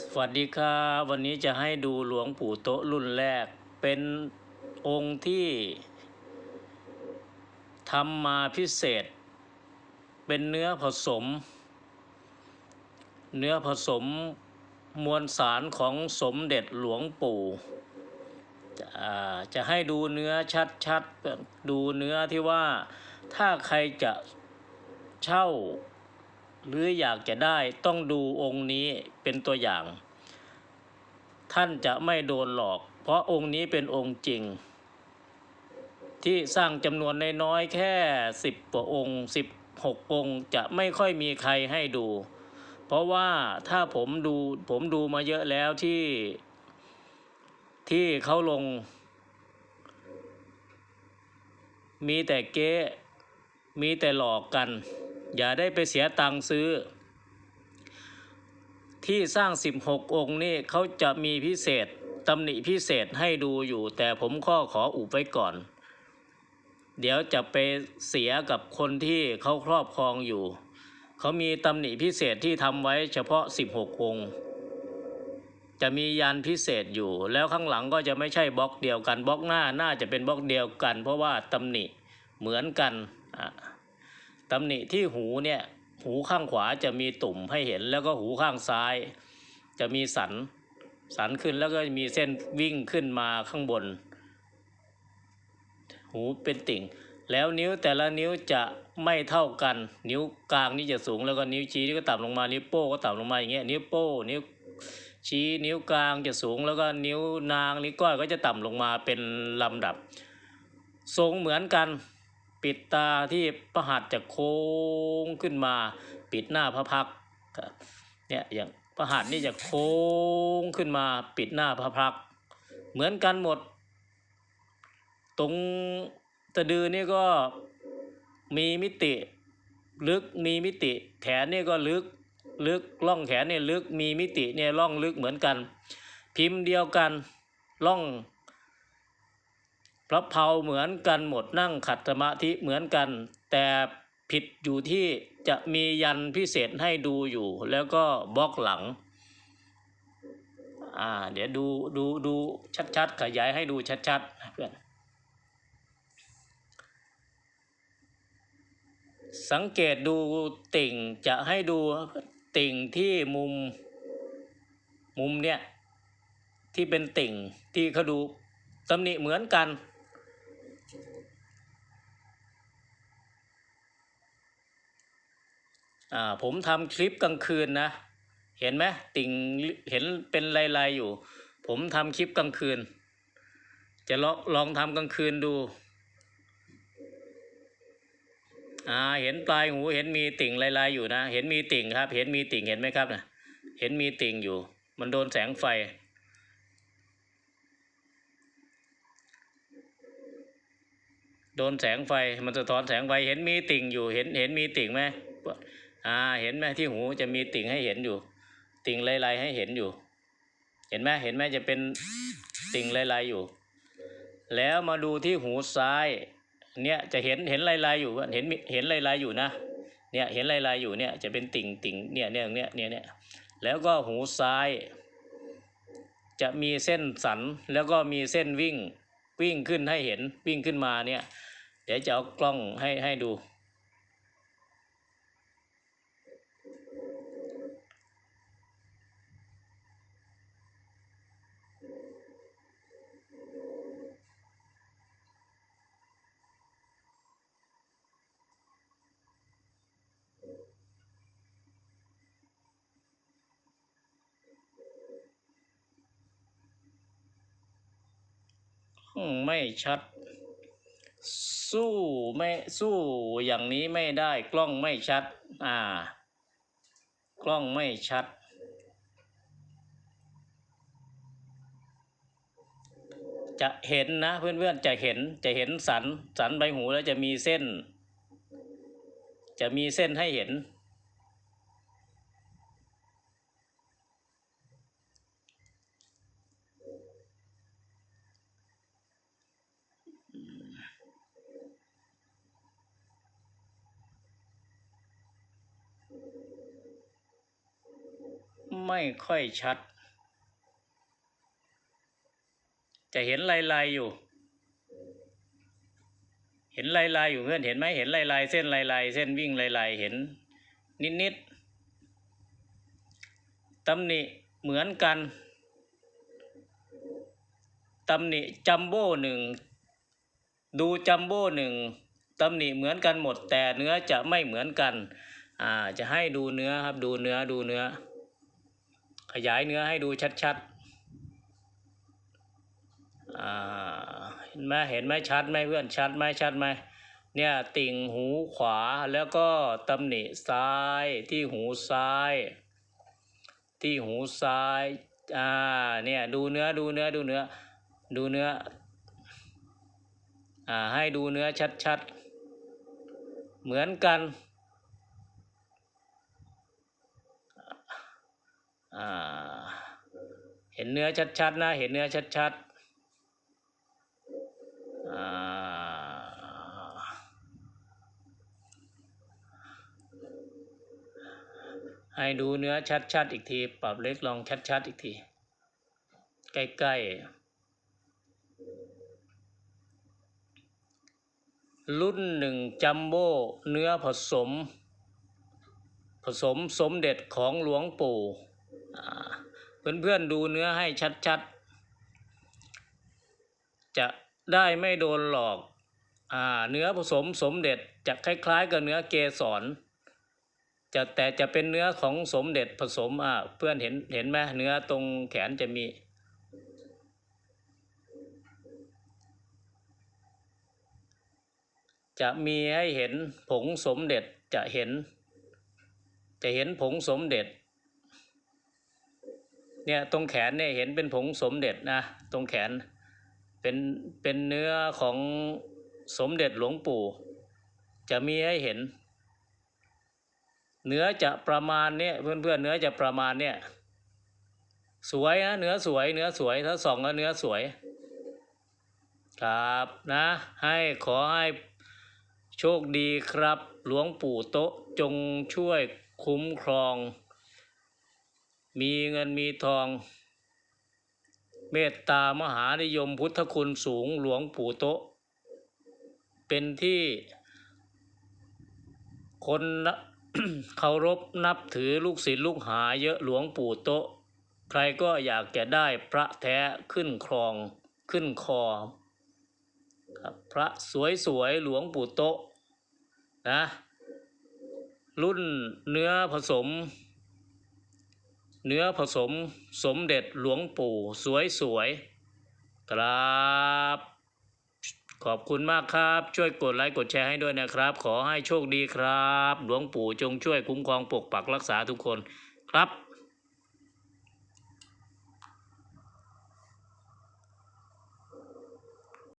สวัสดีครับวันนี้จะให้ดูหลวงปู่โตะรุ่นแรก เป็นองค์ที่ทำมาพิเศษ เป็นเนื้อผสม เนื้อผสมมวลสารของสมเด็จหลวงปู่จะอ่าจะให้ดูเนื้อชัดๆ ดูเนื้อที่ว่าถ้าใครจะเช่า หรืออยากจะได้ต้องดูองค์นี้เป็นตัวอย่าง ท่านจะไม่โดนหลอก เพราะองค์นี้เป็นองค์จริง ที่สร้างจำนวนน้อยๆแค่สิบกว่าองค์สิบหกองค์จะไม่ค่อยมีใครให้ดู เพราะว่าถ้าผมดูผมดูมาเยอะแล้วที่ที่เขาลง มีแต่เก๊มีแต่หลอกกัน อย่าได้ไปเสียตังค์ซื้อ ที่สร้าง 16 องค์นี่เขาจะมีพิเศษตำหนิพิเศษให้ดูอยู่ แต่ผมข้อขออุบไว้ก่อน เดี๋ยวจะไปเสียกับคนที่เขาครอบครองอยู่ เขามีตำหนิพิเศษที่ทำไว้เฉพาะ 16 องค์ จะมียันพิเศษอยู่ แล้วข้างหลังก็จะไม่ใช่บล็อกเดียวกันบล็อกหน้าน่าจะเป็นบล็อกเดียวกัน เพราะว่าตำหนิเหมือนกันอะ ตำหนิที่หูเนี่ยหูข้างขวาจะมีตุ่มให้เห็น แล้วก็หูข้างซ้าย จะมีสันสันขึ้นแล้วก็มีเส้นวิ่งขึ้นมาข้างบน หูเป็นติ่ง แล้วนิ้วแต่ละนิ้วจะไม่เท่ากัน นิ้วกลางนี่จะสูงแล้วก็นิ้วชี้นี่ก็ต่ำลงมานิ้วโป้ก็ต่ำลงมาอย่างเงี้ยนิ้วโป้นิ้วชี้นิ้วกลางจะสูงแล้วก็นิ้วนางนิ้วก้อยก็จะต่ำลงมาเป็นลำดับ ทรงเหมือนกัน ปิดตาที่ประหัตถ์จะโค้งขึ้นมา ปิดหน้าพระพักครับเนี่ยอย่างประหัตถ์นี่จะโค้งขึ้นมา ปิดหน้าพระพัก เหมือนกันหมด ตรงตะดือนี่ก็มีมิติลึกมีมิติ แขนนี่ก็ลึกลึกล่องแขนเนี่ยลึกมีมิติเนี่ยล่องลึกเหมือนกัน พิมพ์เดียวกันล่อง พระเพาเหมือนกันหมดนั่งขัดสมาธิเหมือนกัน แต่ผิดอยู่ที่จะมียันพิเศษให้ดูอยู่ แล้วก็บล็อกหลังอ่าเดี๋ยวดูดูดูชัดๆ ขยายให้ดูชัดๆนะเพื่อนสังเกตดูติ่งจะให้ดูติ่งที่มุมมุมเนี่ยที่เป็นติ่งที่เขาดูตำหนิเหมือนกัน อ่าผมทำคลิปกลางคืนนะ เห็นไหมติ่งเห็นเป็นลายๆอยู่ ผมทำคลิปกลางคืน จะลองลองทำกลางคืนดูอ่าเห็นปลายหูเห็นมีติ่งลายๆอยู่นะ เห็นมีติ่งครับ เห็นมีติ่งเห็นไหมครับนะเห็นมีติ่งอยู่ มันโดนแสงไฟโดนแสงไฟ มันสะท้อนแสงไฟ เห็นมีติ่งอยู่ เห็น เห็นมีติ่งไหม อ่า เห็นไหมที่หูจะมีติ่งให้เห็นอยู่ ติ่งลายๆให้เห็นอยู่ เห็นไหมเห็นไหมจะเป็นติ่งลายๆอยู่ แล้วมาดูที่หูซ้าย เนี่ยจะเห็นเห็นลายๆอยู่เห็นเห็นลายๆอยู่นะ เนี่ยเห็นลายๆอยู่เนี่ยจะเป็นติ่งติ่งเนี่ยเนี่ยเนี่ยเนี่ยเนี่ยแล้วก็หูซ้าย จะมีเส้นสันแล้วก็มีเส้นวิ่งวิ่งขึ้นให้เห็นวิ่งขึ้นมาเนี่ย เดี๋ยวจะเอากล้องให้ให้ดู ไม่ชัด สู้ไม่สู้อย่างนี้ไม่ได้กล้องไม่ชัด อ่า กล้องไม่ชัด จะเห็นนะเพื่อนๆจะเห็นจะเห็นสันสันใบหูแล้วจะมีเส้น จะมีเส้นให้เห็น ไม่ค่อยชัด จะเห็นลายลายๆอยู่ เห็นลายลายๆอยู่เพื่อนเห็นไหมเห็นลายลายๆเส้นลายลายๆเส้นวิ่งลายลายๆเห็นนิดนิดๆตำหนิเหมือนกันตำหนิจัมโบ้หนึ่งดูจัมโบ้หนึ่งตำหนิเหมือนกันหมดแต่เนื้อจะไม่เหมือนกัน อ่า จะให้ดูเนื้อครับ ดูเนื้อดูเนื้อ ขยายเนื้อให้ดูชัดๆอ่าเห็นไหมเห็นไหมชัดไหมเพื่อนชัดไหมชัดไหมเนี่ยติ่งหูขวาแล้วก็ตำหนิซ้ายที่หูซ้าย ที่หูซ้ายอ่าเนี่ยดูเนื้อดูเนื้อดูเนื้อดูเนื้ออ่าให้ดูเนื้อชัดๆ เหมือนกัน อ่า เห็นเนื้อชัดๆนะเห็นเนื้อชัดๆอ่าให้ดูเนื้อชัดๆอีกที ปรับเล็กลองชัดๆอีกที ใกล้ๆรุ่นหนึ่งจัมโบ้เนื้อผสม ผสมสมเด็จของหลวงปู่ เพื่อนๆดูเนื้อให้ชัดๆ จะได้ไม่โดนหลอกอเนื้อผสมสมเด็จจะคล้ายๆ กับเนื้อเกสรจะแต่จะเป็นเนื้อของสมเด็จผสมอ่าเพื่อนเห็นเห็นไหมเนื้อตรงแขนจะมี จะมีให้เห็นผงสมเด็จจะเห็น จะเห็นผงสมเด็จ เนี่ยตรงแขนเนี่ยเห็นเป็นผงสมเด็จนะตรงแขนเป็นเป็นเนื้อของสมเด็จหลวงปู่ จะมีให้เห็น เนื้อจะประมาณเนี้ยเพื่อนเพื่อนเนื้อจะประมาณเนี้ยสวยนะเนื้อสวยเนื้อสวยถ้าส่องแล้วเนื้อสวย ครับนะให้ขอให้โชคดีครับ หลวงปู่โตจงช่วยคุ้มครอง มีเงินมีทอง เมตตามหานิยมพุทธคุณสูงหลวงปู่โตะ เป็นที่คนเคารพนับถือลูกศิษย์ลูกหาเยอะหลวงปู่โตะ ใครก็อยากจะได้พระแท้ขึ้นครองขึ้นคอครับพระสวยๆหลวงปู่โตะนะรุ่นเนื้อผสม เนื้อผสมสมเด็จหลวงปู่สวยสวยๆครับ ขอบคุณมากครับ ช่วยกดไลค์กดแชร์ให้ด้วยนะครับ ขอให้โชคดีครับ หลวงปู่จงช่วยคุ้มครองปกปักรักษาทุกคนครับ